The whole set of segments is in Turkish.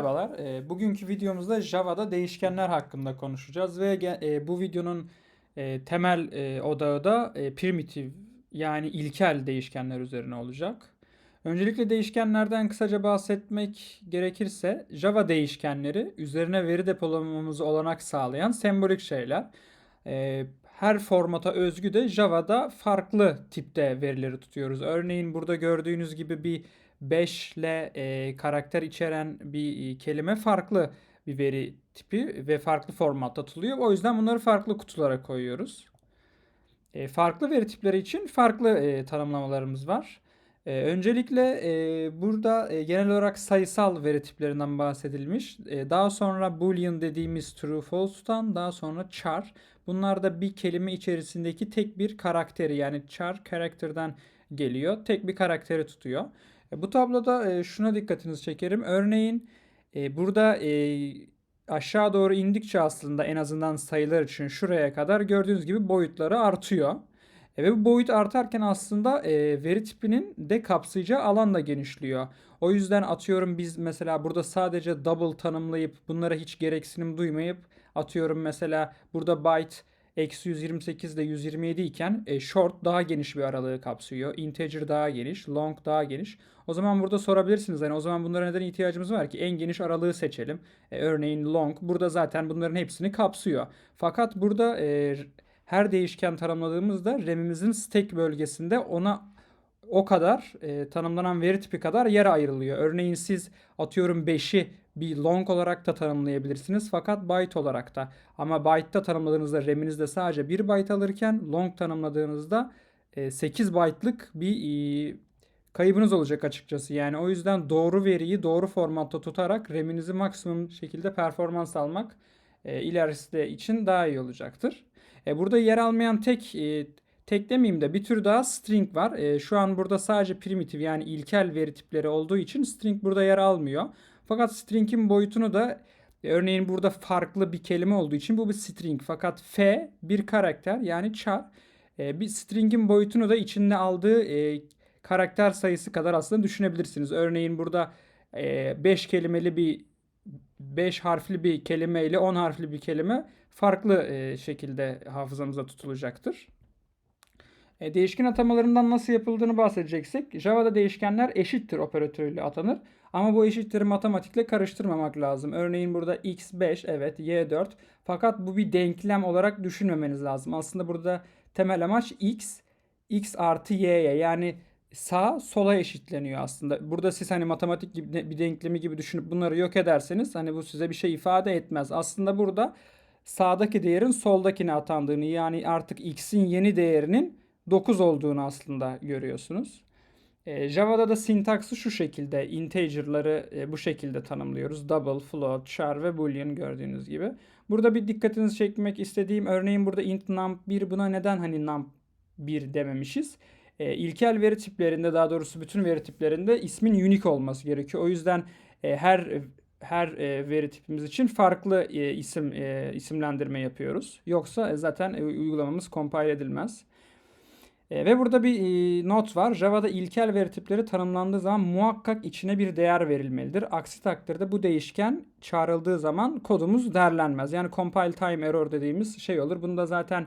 Merhabalar. E, bugünkü videomuzda Java'da değişkenler hakkında konuşacağız ve e, bu videonun e, temel e, odağı da e, primitif yani ilkel değişkenler üzerine olacak. Öncelikle değişkenlerden kısaca bahsetmek gerekirse Java değişkenleri üzerine veri depolamamızı olanak sağlayan sembolik şeyler. E, her formata özgü de Java'da farklı tipte verileri tutuyoruz. Örneğin burada gördüğünüz gibi bir 5 ile e, karakter içeren bir e, kelime farklı bir veri tipi ve farklı formatta tutuluyor. O yüzden bunları farklı kutulara koyuyoruz. E, farklı veri tipleri için farklı e, tanımlamalarımız var. E, öncelikle e, burada e, genel olarak sayısal veri tiplerinden bahsedilmiş. E, daha sonra boolean dediğimiz true false'tan daha sonra char. Bunlar da bir kelime içerisindeki tek bir karakteri yani char karakterden geliyor. Tek bir karakteri tutuyor. E, Bu tabloda e, şuna dikkatinizi çekerim. Örneğin e, burada aşağı doğru indikçe aslında en azından sayılar için şuraya kadar gördüğünüz gibi boyutları artıyor. Ve bu boyut artarken aslında veri tipinin de kapsayacağı alan da genişliyor. O yüzden atıyorum biz mesela burada sadece double tanımlayıp bunlara hiç gereksinim duymayıp atıyorum mesela burada byte eksi 128 ile 127 iken e, short daha geniş bir aralığı kapsıyor. Integer daha geniş, long daha geniş. O zaman burada sorabilirsiniz hani o zaman bunlara neden ihtiyacımız var ki? En geniş aralığı seçelim. E, örneğin long burada zaten bunların hepsini kapsıyor. Fakat burada e, her değişken tanımladığımızda RAM'imizin stack bölgesinde ona o kadar e, tanımlanan veri tipi kadar yer ayrılıyor. Örneğin siz atıyorum 5'i bir long olarak da tanımlayabilirsiniz fakat byte olarak da. Ama byte'ta tanımladığınızda RAM'inizde sadece 1 byte alırken long tanımladığınızda e, 8 byte'lık bir e, kaybınız olacak açıkçası. Yani o yüzden doğru veriyi doğru formatta tutarak RAM'inizi maksimum şekilde performans almak e, ilerisi için daha iyi olacaktır. E, burada yer almayan tek e, tek demeyeyim de bir tür daha string var. E, şu an burada sadece primitif yani ilkel veri tipleri olduğu için string burada yer almıyor. Fakat string'in boyutunu da e, örneğin burada farklı bir kelime olduğu için bu bir string. Fakat f bir karakter yani char. E, bir string'in boyutunu da içinde aldığı e, karakter sayısı kadar aslında düşünebilirsiniz. Örneğin burada 5 kelimeli bir 5 harfli bir kelime ile 10 harfli bir kelime farklı e, şekilde hafızamıza tutulacaktır. E, değişken atamalarından nasıl yapıldığını bahsedeceksek Java'da değişkenler eşittir operatörüyle atanır. Ama bu eşitleri matematikle karıştırmamak lazım. Örneğin burada x5 evet y4 fakat bu bir denklem olarak düşünmemeniz lazım. Aslında burada temel amaç x x artı y'ye yani sağ sola eşitleniyor aslında. Burada siz hani matematik gibi bir denklemi gibi düşünüp bunları yok ederseniz hani bu size bir şey ifade etmez. Aslında burada sağdaki değerin soldakine atandığını yani artık x'in yeni değerinin 9 olduğunu aslında görüyorsunuz. E, Java'da da sintaksı şu şekilde. Integer'ları e, bu şekilde tanımlıyoruz. Double, float, char ve boolean gördüğünüz gibi. Burada bir dikkatinizi çekmek istediğim örneğin burada int num1 buna neden hani num1 dememişiz? E, ilkel veri tiplerinde daha doğrusu bütün veri tiplerinde ismin unique olması gerekiyor. O yüzden e, her her e, veri tipimiz için farklı e, isim e, isimlendirme yapıyoruz. Yoksa e, zaten e, uygulamamız compile edilmez. E, ve burada bir e, not var. Java'da ilkel veri tipleri tanımlandığı zaman muhakkak içine bir değer verilmelidir. Aksi takdirde bu değişken çağrıldığı zaman kodumuz derlenmez. Yani compile time error dediğimiz şey olur. Bunu da zaten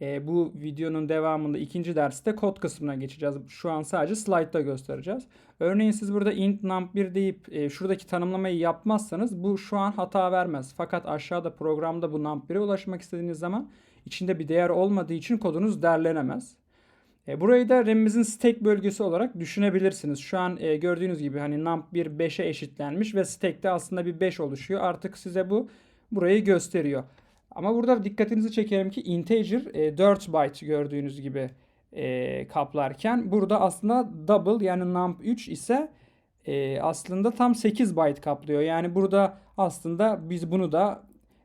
e, bu videonun devamında ikinci derste kod kısmına geçeceğiz. Şu an sadece slide'da göstereceğiz. Örneğin siz burada int num1 deyip şuradaki tanımlamayı yapmazsanız bu şu an hata vermez. Fakat aşağıda programda bu num1'e ulaşmak istediğiniz zaman içinde bir değer olmadığı için kodunuz derlenemez. E, burayı da RAM'imizin stack bölgesi olarak düşünebilirsiniz. Şu an e, gördüğünüz gibi hani num1 5'e eşitlenmiş ve stack'te aslında bir 5 oluşuyor. Artık size bu burayı gösteriyor. Ama burada dikkatinizi çekerim ki integer e, 4 byte gördüğünüz gibi e, kaplarken burada aslında double yani num3 ise e, aslında tam 8 byte kaplıyor. Yani burada aslında biz bunu da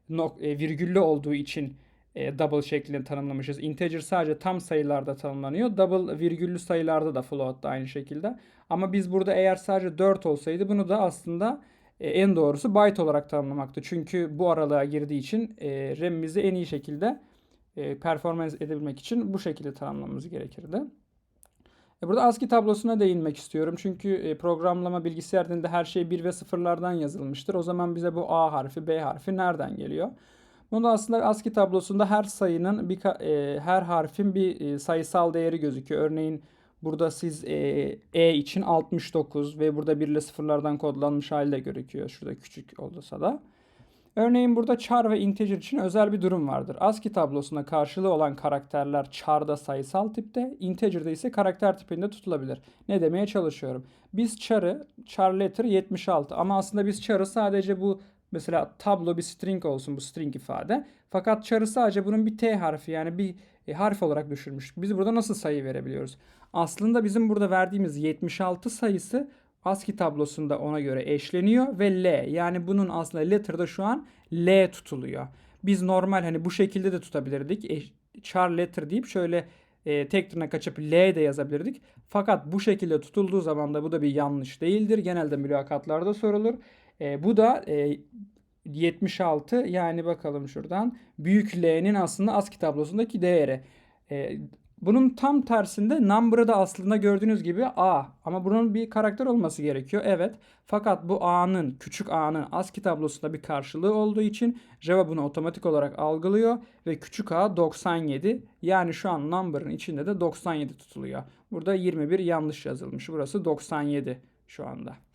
nok, e, virgüllü olduğu için e, double şeklinde tanımlamışız. Integer sadece tam sayılarda tanımlanıyor. Double virgüllü sayılarda da float da aynı şekilde. Ama biz burada eğer sadece 4 olsaydı bunu da aslında e, en doğrusu byte olarak tanımlamaktı. Çünkü bu aralığa girdiği için e, RAM'imizi en iyi şekilde e, performans edebilmek için bu şekilde tanımlamamız gerekirdi. E, Burada ASCII tablosuna değinmek istiyorum. Çünkü e, programlama bilgisayar dilinde her şey 1 ve sıfırlardan yazılmıştır. O zaman bize bu A harfi, B harfi nereden geliyor? Bunu aslında ASCII tablosunda her sayının bir e, her harfin bir e, sayısal değeri gözüküyor. Örneğin burada siz e, E için 69 ve burada 1 ile sıfırlardan kodlanmış halde gözüküyor. Şurada küçük olursa da. Örneğin burada char ve integer için özel bir durum vardır. ASCII tablosunda karşılığı olan karakterler char'da sayısal tipte, integer'da ise karakter tipinde tutulabilir. Ne demeye çalışıyorum? Biz char'ı, char letter 76 ama aslında biz char'ı sadece bu mesela tablo bir string olsun bu string ifade. Fakat char'ı sadece bunun bir t harfi yani bir e, harf olarak düşürmüştük. Biz burada nasıl sayı verebiliyoruz? Aslında bizim burada verdiğimiz 76 sayısı ASCII tablosunda ona göre eşleniyor ve L yani bunun aslında letter'da şu an L tutuluyor. Biz normal hani bu şekilde de tutabilirdik. E, char letter deyip şöyle e, tek tırnak açıp L de yazabilirdik. Fakat bu şekilde tutulduğu zaman da bu da bir yanlış değildir. Genelde mülakatlarda sorulur. E, bu da e, 76 yani bakalım şuradan büyük L'nin aslında ASCII tablosundaki değeri. E, bunun tam tersinde number'ı da aslında gördüğünüz gibi A. Ama bunun bir karakter olması gerekiyor. Evet. Fakat bu A'nın, küçük A'nın ASCII tablosunda bir karşılığı olduğu için Java bunu otomatik olarak algılıyor ve küçük A 97. Yani şu an number'ın içinde de 97 tutuluyor. Burada 21 yanlış yazılmış. Burası 97 şu anda.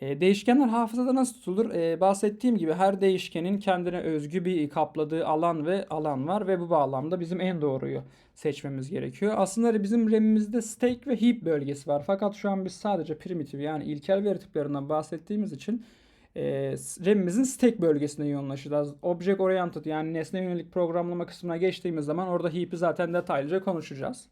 E, değişkenler hafızada nasıl tutulur? E, bahsettiğim gibi her değişkenin kendine özgü bir kapladığı alan ve alan var ve bu bağlamda bizim en doğruyu seçmemiz gerekiyor. Aslında bizim RAM'imizde stack ve heap bölgesi var. Fakat şu an biz sadece primitif yani ilkel veri tiplerinden bahsettiğimiz için e, RAM'imizin stack bölgesine yoğunlaşacağız. Object oriented yani nesne yönelik programlama kısmına geçtiğimiz zaman orada heap'i zaten detaylıca konuşacağız.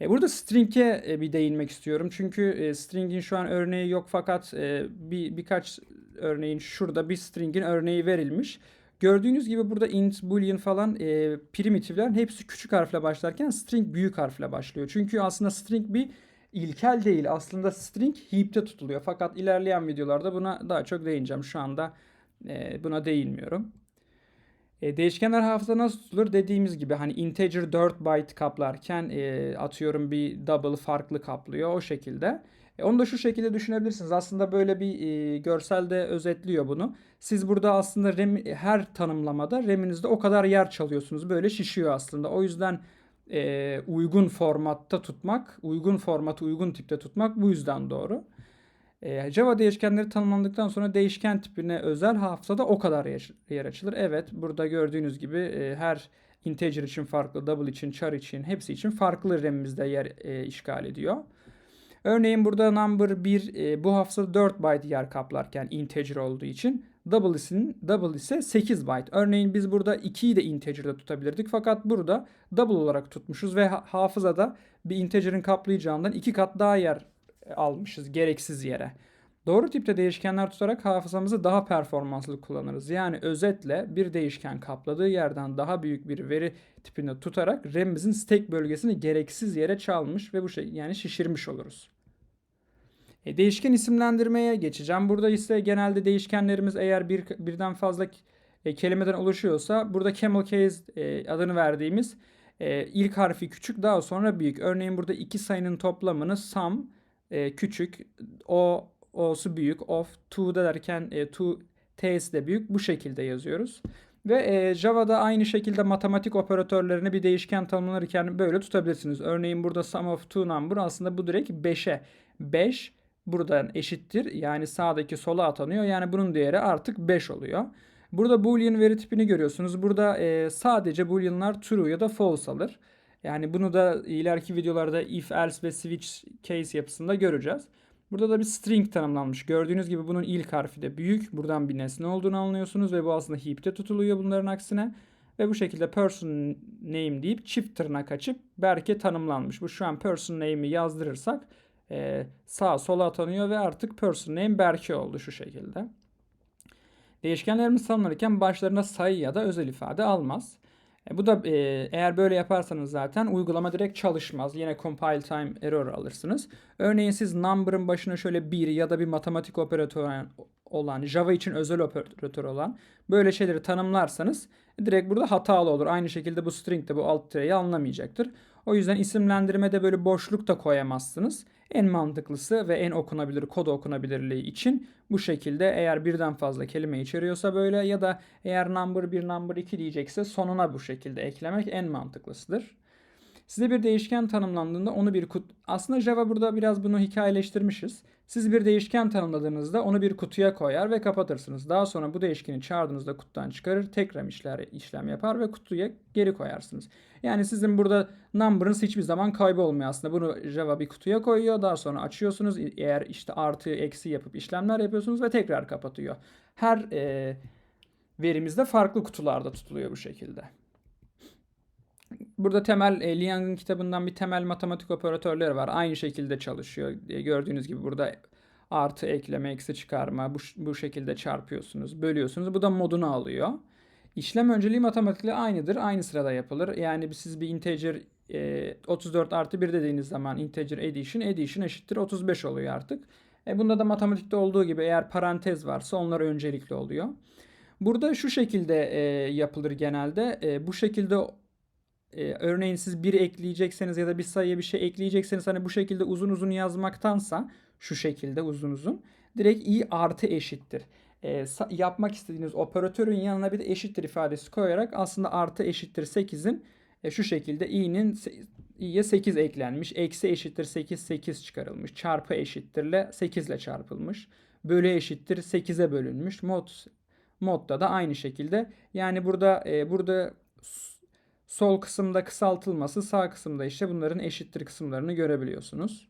E, Burada string'e e, bir değinmek istiyorum. Çünkü e, string'in şu an örneği yok fakat bir birkaç örneğin şurada bir string'in örneği verilmiş. Gördüğünüz gibi burada int, boolean falan e, primitiflerin hepsi küçük harfle başlarken string büyük harfle başlıyor. Çünkü aslında string bir ilkel değil. Aslında string heap'te tutuluyor. Fakat ilerleyen videolarda buna daha çok değineceğim. Şu anda e, buna değinmiyorum. E, değişkenler hafıza nasıl tutulur? Dediğimiz gibi hani integer 4 byte kaplarken e, atıyorum bir double farklı kaplıyor o şekilde. E, onu da şu şekilde düşünebilirsiniz. Aslında böyle bir e, görselde özetliyor bunu. Siz burada aslında RAM, her tanımlamada RAM'inizde o kadar yer çalıyorsunuz. Böyle şişiyor aslında. O yüzden e, uygun formatta tutmak, uygun formatı uygun tipte tutmak bu yüzden doğru. E, Java değişkenleri tanımlandıktan sonra değişken tipine özel hafızada o kadar yer, açılır. Evet burada gördüğünüz gibi e, her integer için farklı, double için, char için hepsi için farklı RAM'imizde yer e, işgal ediyor. Örneğin burada number 1 e, bu hafızada 4 byte yer kaplarken integer olduğu için double, isin, double ise 8 byte. Örneğin biz burada 2'yi de integer'da tutabilirdik fakat burada double olarak tutmuşuz ve ha- hafızada bir integer'in kaplayacağından 2 kat daha yer almışız gereksiz yere. Doğru tipte değişkenler tutarak hafızamızı daha performanslı kullanırız. Yani özetle bir değişken kapladığı yerden daha büyük bir veri tipinde tutarak RAM'imizin stack bölgesini gereksiz yere çalmış ve bu şey yani şişirmiş oluruz. E, değişken isimlendirmeye geçeceğim. Burada ise genelde değişkenlerimiz eğer bir birden fazla e, kelimeden oluşuyorsa burada camel case e, adını verdiğimiz e, ilk harfi küçük daha sonra büyük. Örneğin burada iki sayının toplamını sum e, küçük, o o'su büyük, of, to derken e, to t'si de büyük bu şekilde yazıyoruz. Ve e, Java'da aynı şekilde matematik operatörlerini bir değişken tanımlanırken böyle tutabilirsiniz. Örneğin burada sum of two number aslında bu direkt 5'e. 5 buradan eşittir. Yani sağdaki sola atanıyor. Yani bunun değeri artık 5 oluyor. Burada boolean veri tipini görüyorsunuz. Burada e, sadece boolean'lar true ya da false alır. Yani bunu da ileriki videolarda if, else ve switch case yapısında göreceğiz. Burada da bir string tanımlanmış. Gördüğünüz gibi bunun ilk harfi de büyük. Buradan bir nesne olduğunu anlıyorsunuz ve bu aslında heap'te tutuluyor bunların aksine. Ve bu şekilde person name deyip çift tırnak açıp Berke tanımlanmış. Bu şu an person name'i yazdırırsak e, sağa sola atanıyor ve artık person name Berke oldu şu şekilde. Değişkenlerimiz tanımlanırken başlarına sayı ya da özel ifade almaz. E, bu da e, eğer böyle yaparsanız zaten uygulama direkt çalışmaz. Yine compile time error alırsınız. Örneğin siz number'ın başına şöyle bir ya da bir matematik operatör olan, Java için özel operatör olan böyle şeyleri tanımlarsanız direkt burada hatalı olur. Aynı şekilde bu string de bu alt tireyi anlamayacaktır. O yüzden isimlendirmede böyle boşluk da koyamazsınız. En mantıklısı ve en okunabilir kod okunabilirliği için bu şekilde eğer birden fazla kelime içeriyorsa böyle ya da eğer number 1 number 2 diyecekse sonuna bu şekilde eklemek en mantıklısıdır. Size bir değişken tanımlandığında onu bir kut aslında Java burada biraz bunu hikayeleştirmişiz. Siz bir değişken tanımladığınızda onu bir kutuya koyar ve kapatırsınız. Daha sonra bu değişkeni çağırdığınızda kutudan çıkarır, tekrar işler, işlem yapar ve kutuya geri koyarsınız. Yani sizin burada number'ınız hiçbir zaman kaybolmuyor aslında. Bunu Java bir kutuya koyuyor. Daha sonra açıyorsunuz. Eğer işte artı eksi yapıp işlemler yapıyorsunuz ve tekrar kapatıyor. Her e, verimizde farklı kutularda tutuluyor bu şekilde. Burada temel e, Liang'ın kitabından bir temel matematik operatörleri var. Aynı şekilde çalışıyor. E, gördüğünüz gibi burada artı ekleme, eksi çıkarma bu, bu şekilde çarpıyorsunuz, bölüyorsunuz. Bu da modunu alıyor. İşlem önceliği matematikle aynıdır. Aynı sırada yapılır. Yani siz bir integer e, 34 artı 1 dediğiniz zaman integer addition, addition eşittir 35 oluyor artık. E, bunda da matematikte olduğu gibi eğer parantez varsa onlar öncelikli oluyor. Burada şu şekilde e, yapılır genelde. E, bu şekilde e, örneğin siz bir ekleyecekseniz ya da bir sayıya bir şey ekleyecekseniz hani bu şekilde uzun uzun yazmaktansa şu şekilde uzun uzun direkt i artı eşittir. E, yapmak istediğiniz operatörün yanına bir de eşittir ifadesi koyarak aslında artı eşittir 8'in e, şu şekilde i'nin i'ye 8 eklenmiş. Eksi eşittir 8 8 çıkarılmış. Çarpı eşittirle 8 ile çarpılmış. Bölü eşittir 8'e bölünmüş. Mod modda da aynı şekilde. Yani burada e, burada sol kısımda kısaltılması, sağ kısımda işte bunların eşittir kısımlarını görebiliyorsunuz.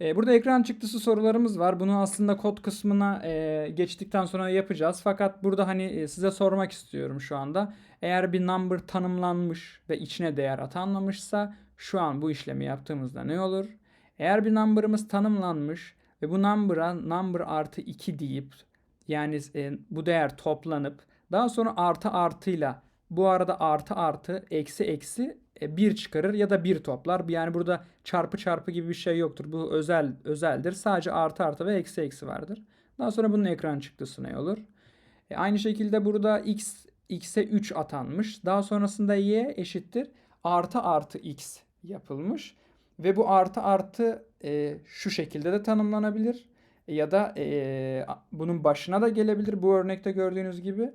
E, burada ekran çıktısı sorularımız var. Bunu aslında kod kısmına e, geçtikten sonra yapacağız. Fakat burada hani e, size sormak istiyorum şu anda. Eğer bir number tanımlanmış ve içine değer atanmamışsa şu an bu işlemi yaptığımızda ne olur? Eğer bir number'ımız tanımlanmış ve bu number'a number artı 2 deyip yani bu değer toplanıp daha sonra artı artıyla bu arada artı artı eksi eksi e, bir çıkarır ya da bir toplar. Yani burada çarpı çarpı gibi bir şey yoktur. Bu özel özeldir. Sadece artı artı ve eksi eksi vardır. Daha sonra bunun ekran çıktısı ne olur? E aynı şekilde burada x x'e 3 atanmış. Daha sonrasında y eşittir artı artı x yapılmış. Ve bu artı artı e, şu şekilde de tanımlanabilir. Ya da e, bunun başına da gelebilir bu örnekte gördüğünüz gibi.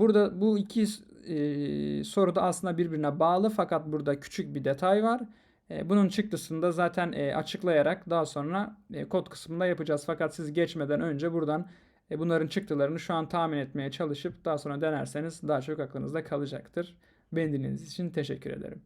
Burada bu iki e, soru da aslında birbirine bağlı fakat burada küçük bir detay var. E, bunun çıktısını da zaten e, açıklayarak daha sonra e, kod kısmında yapacağız. Fakat siz geçmeden önce buradan e, bunların çıktılarını şu an tahmin etmeye çalışıp daha sonra denerseniz daha çok aklınızda kalacaktır. Beni dinlediğiniz için teşekkür ederim.